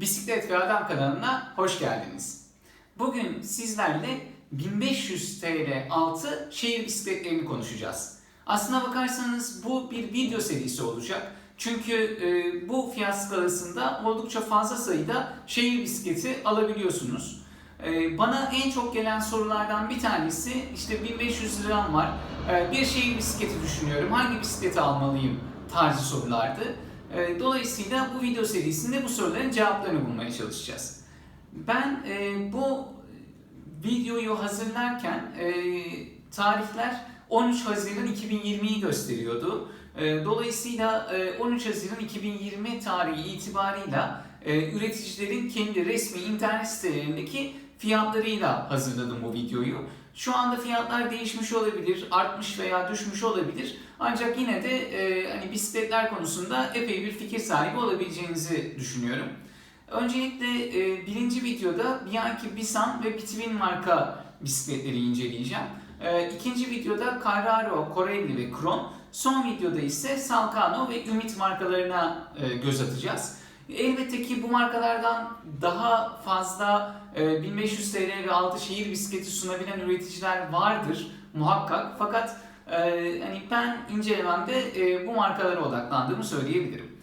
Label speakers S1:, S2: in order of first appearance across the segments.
S1: Bisiklet ve Adam kanalına hoş geldiniz. Bugün sizlerle 1500 TL altı şehir bisikletlerini konuşacağız. Aslına bakarsanız bu bir video serisi olacak. Çünkü e, bu fiyat skalasında oldukça fazla sayıda şehir bisikleti alabiliyorsunuz. E, bana en çok gelen sorulardan bir tanesi işte 1500 liram var, e, bir şehir bisikleti düşünüyorum, hangi bisikleti almalıyım tarzı sorulardı. Dolayısıyla bu video serisinde bu soruların cevaplarını bulmaya çalışacağız. Ben e, bu videoyu hazırlarken e, tarihler 13 Haziran 2020'yi gösteriyordu. E, dolayısıyla e, 13 Haziran 2020 tarihi itibarıyla üreticilerin kendi resmi internet sitelerindeki fiyatlarıyla hazırladım bu videoyu. Şu anda fiyatlar değişmiş olabilir, artmış veya düşmüş olabilir. Ancak yine de e, hani bisikletler konusunda epey bir fikir sahibi olabileceğinizi düşünüyorum. Öncelikle e, birinci videoda Bianchi Bisan ve Bitwin marka bisikletleri inceleyeceğim. E, ikinci videoda Carraro, Corelli ve Kron. Son videoda ise Salcano ve Ümit markalarına e, göz atacağız. Elbette ki bu markalardan daha fazla e, 1500 TL ve altı şehir bisikleti sunabilen üreticiler vardır muhakkak. Fakat e, hani ben incelememde e, bu markalara odaklandığımı söyleyebilirim.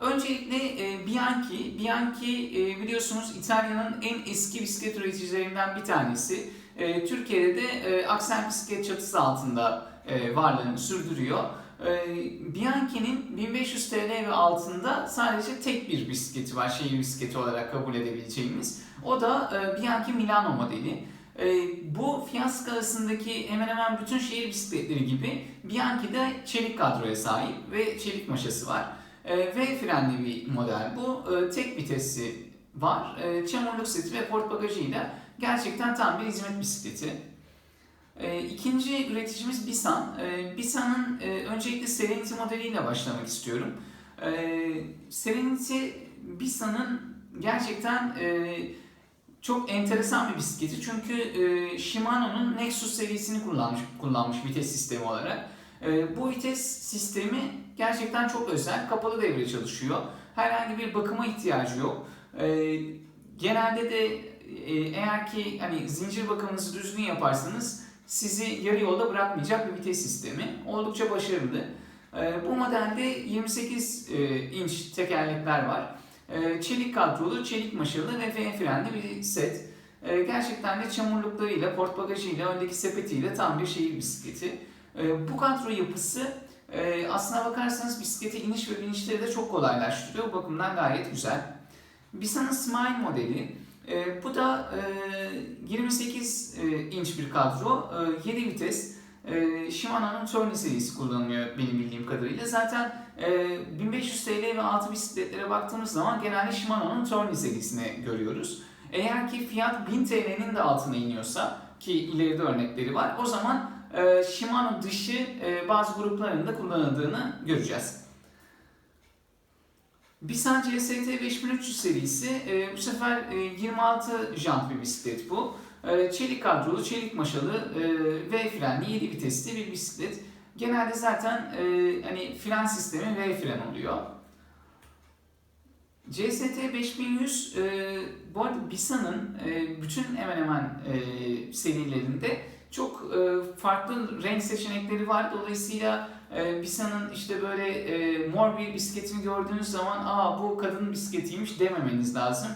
S1: Öncelikle e, Bianchi. Bianchi e, biliyorsunuz İtalya'nın en eski bisiklet üreticilerinden bir tanesi. E, Türkiye'de de e, Aksel Bisiklet çatısı altında e, varlığını sürdürüyor. Bianchi'nin 1500 TL ve altında sadece tek bir bisikleti var, şehir bisikleti olarak kabul edebileceğimiz. O da e, Bianchi Milano modeli. E, bu fiyat skalasındaki hemen hemen bütün şehir bisikletleri gibi Bianchi de çelik kadroya sahip ve çelik maşası var. E, V frenli bir model bu. E, tek vitesi var. Çamurluk seti ve port bagajıyla gerçekten tam bir hizmet bisikleti. E, ikinci üreticimiz Bisan. E, Bisan'ın e, öncelikle Serenity modeliyle başlamak istiyorum. E, Serenity Bisan'ın gerçekten e, çok enteresan bir bisikleti çünkü e, Shimano'nun Nexus serisini kullanmış kullanmış vites sistemi olarak. E, bu vites sistemi gerçekten çok özel, kapalı devre çalışıyor. Herhangi bir bakıma ihtiyacı yok. E, genelde de e, eğer ki hani zincir bakımınızı düzgün yaparsanız sizi yarı yolda bırakmayacak bir vites sistemi. Oldukça başarılı. E, bu modelde 28 e, inç tekerlekler var. E, çelik kadrolu, çelik maşalı ve frenli bir set. E, gerçekten de çamurluklarıyla, port bagajıyla, öndeki sepetiyle tam bir şehir bisikleti. Bu kadro yapısı e, aslına bakarsanız bisiklete iniş ve binişleri de çok kolaylaştırıyor. Bu bakımdan gayet güzel. Bisan'ın Smile modeli. E, bu da e, 28 e, inç bir kadro, e, 7 vites. E, Shimano'nun Tourney serisi kullanılıyor benim bildiğim kadarıyla. Zaten e, 1500 TL ve altı bisikletlere baktığımız zaman genelde Shimano'nun Tourney serisini görüyoruz. Eğer ki fiyat 1000 TL'nin de altına iniyorsa ki ileride örnekleri var o zaman e, Shimano dışı e, bazı grupların da kullanıldığını göreceğiz. Bisan CST 5300 serisi e, bu sefer e, 26 jant bir bisiklet bu. E, çelik kadrolu, çelik maşalı e, V frenli 7 vitesli bir bisiklet. Genelde zaten e, hani fren sistemi V fren oluyor. CST 5100 e, bu arada Bisan'ın e, bütün hemen hemen e, serilerinde çok e, farklı renk seçenekleri var. Dolayısıyla e, Bisan'ın işte böyle e, mor bir bisikletini gördüğünüz zaman aa bu kadın bisikletiymiş dememeniz lazım.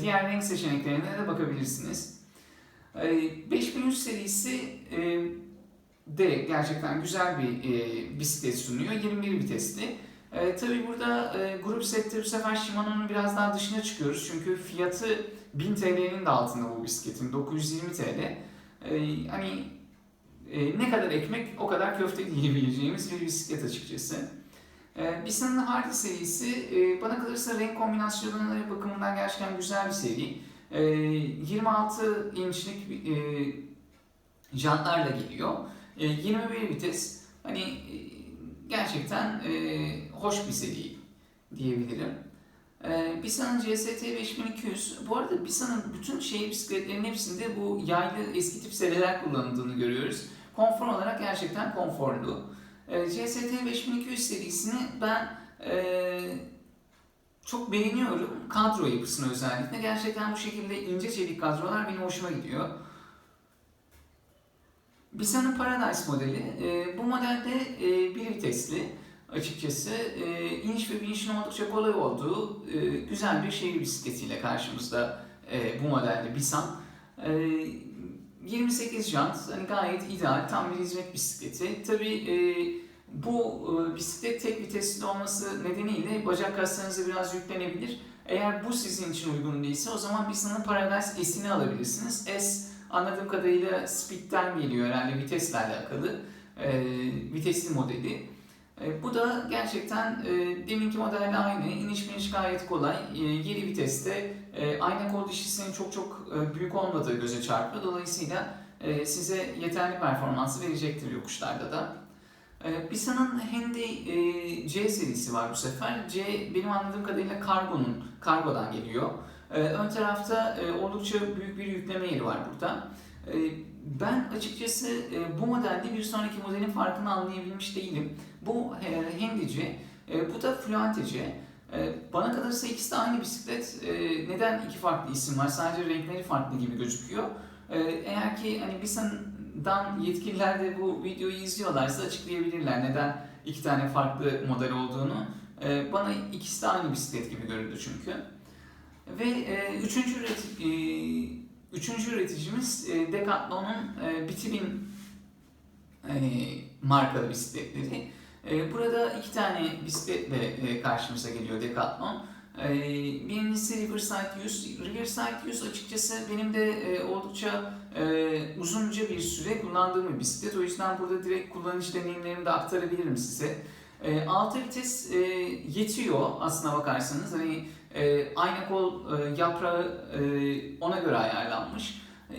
S1: Diğer renk seçeneklerine de bakabilirsiniz. E, 5100 serisi de gerçekten güzel bir bisiklet sunuyor. 21 vitesli. E, tabii burada e, grup sette bu sefer Shimano'nun biraz daha dışına çıkıyoruz. Çünkü fiyatı 1000 TL'nin de altında bu bisikletin. 920 TL. E, hani e, ne kadar ekmek o kadar köfte diyebileceğimiz bir bisiklet açıkçası. E, Bisan'ın Hardy serisi e, bana kalırsa renk kombinasyonları bakımından gerçekten güzel bir seri. E, 26 inçlik e, jantlarla geliyor. E, 21 vites. Hani e, gerçekten e, hoş bir seri diyebilirim. E, Bisan'ın CST 5200. Bu arada Bisan'ın bütün şehir bisikletlerinin hepsinde bu yaylı eski tip seriler kullanıldığını görüyoruz. Konfor olarak gerçekten konforlu. E, CST 5200 serisini ben e, çok beğeniyorum kadro yapısını özellikle. Gerçekten bu şekilde ince çelik kadrolar benim hoşuma gidiyor. Bisa'nın Paradise modeli. E, bu modelde e, bir vitesli açıkçası e, iniş ve binişin oldukça kolay olduğu e, güzel bir şehir bisikletiyle karşımızda e, bu modelde Bisan. E, 28 jant hani gayet ideal tam bir hizmet bisikleti. Tabii e, bu e, bisiklet tek vitesli olması nedeniyle bacak kaslarınıza biraz yüklenebilir. Eğer bu sizin için uygun değilse o zaman Bisa'nın Paradise S'ini alabilirsiniz. S anladığım kadarıyla Speed'den geliyor herhalde vitesle alakalı. E, vitesli modeli. E, bu da gerçekten e, deminki modelle aynı. İniş biniş gayet kolay. E, geri viteste e, ayna kol dişlisinin çok çok e, büyük olmadığı göze çarpıyor. Dolayısıyla size yeterli performansı verecektir yokuşlarda da. E, Bisa'nın Handy e, C serisi var bu sefer. C benim anladığım kadarıyla kargonun, kargodan geliyor. Ön tarafta oldukça büyük bir yükleme yeri var burada. Ben açıkçası e, bu modelde bir sonraki modelin farkını anlayabilmiş değilim. Bu e, e, bu da Fluenteci. E, bana kalırsa ikisi de aynı bisiklet. E, neden iki farklı isim var? Sadece renkleri farklı gibi gözüküyor. Eğer ki hani Bisa'dan yetkililer de bu videoyu izliyorlarsa açıklayabilirler neden iki tane farklı model olduğunu. Bana ikisi de aynı bisiklet gibi göründü çünkü. Ve üçüncü, üreti, e, üçüncü üreticimiz e, Decathlon'un e, Bitivin e, markalı bisikletleri. Burada iki tane bisikletle e, karşımıza geliyor Decathlon. E, birincisi Riverside 100. Riverside 100 açıkçası benim de oldukça uzunca bir süre kullandığım bir bisiklet. O yüzden burada direkt kullanıcı deneyimlerimi de aktarabilirim size. E, 6 vites e, yetiyor aslına bakarsanız. Hani e, ayna kol yaprağı e, ona göre ayarlanmış. E,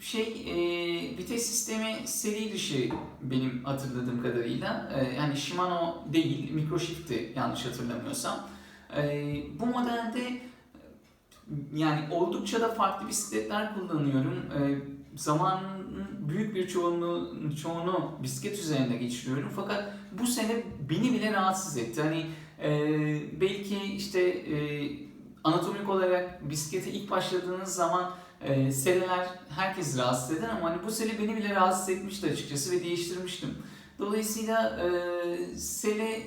S1: şey e, vites sistemi seri dışı benim hatırladığım kadarıyla. Yani Shimano değil, Microshift'ti yanlış hatırlamıyorsam. Bu modelde yani oldukça da farklı bisikletler kullanıyorum. Zamanın büyük bir çoğunluğu, çoğunu bisiklet üzerinde geçiriyorum. Fakat bu sene beni bile rahatsız etti. Hani e, belki işte e, anatomik olarak bisiklete ilk başladığınız zaman e, seleler herkes rahatsız eder ama hani bu sele beni bile rahatsız etmişti açıkçası ve değiştirmiştim. Dolayısıyla e, sele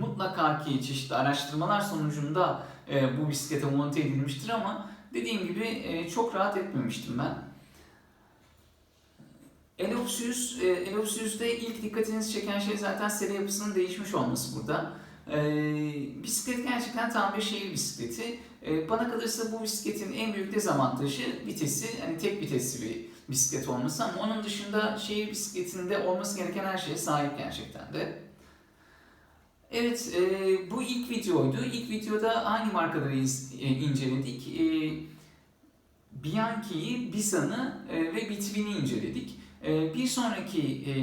S1: mutlaka ki çeşitli araştırmalar sonucunda e, bu bisiklete monte edilmiştir ama dediğim gibi e, çok rahat etmemiştim ben. Elopsius, e, Elopsius'te ilk dikkatinizi çeken şey zaten sele yapısının değişmiş olması burada. E, bisiklet gerçekten tam bir şehir bisikleti. E, bana kalırsa bu bisikletin en büyük dezavantajı vitesi, hani tek vitesli bir bisiklet olması ama onun dışında şehir bisikletinde olması gereken her şeye sahip gerçekten de. Evet, e, bu ilk videoydu. İlk videoda aynı markaları iz, e, inceledik. E, Bianchi'yi, Bisa'nı e, ve Bitvin'i inceledik. E, bir sonraki e,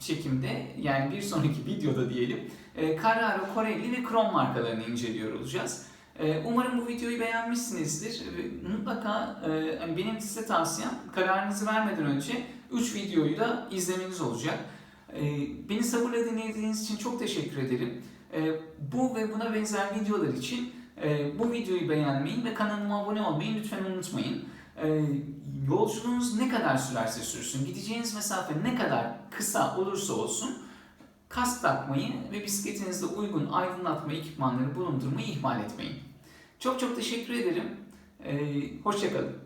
S1: çekimde, yani bir sonraki videoda diyelim, e, Carraro, Corelli ve Kron markalarını inceliyor olacağız. E, umarım bu videoyu beğenmişsinizdir. Mutlaka hani benim size tavsiyem kararınızı vermeden önce 3 videoyu da izlemeniz olacak. Beni sabırla dinlediğiniz için çok teşekkür ederim. Bu ve buna benzer videolar için bu videoyu beğenmeyi ve kanalıma abone olmayı lütfen unutmayın. Yolculuğunuz ne kadar sürerse sürsün, gideceğiniz mesafe ne kadar kısa olursa olsun kask takmayı ve bisikletinizde uygun aydınlatma ekipmanları bulundurmayı ihmal etmeyin. Çok çok teşekkür ederim. E, Hoşçakalın.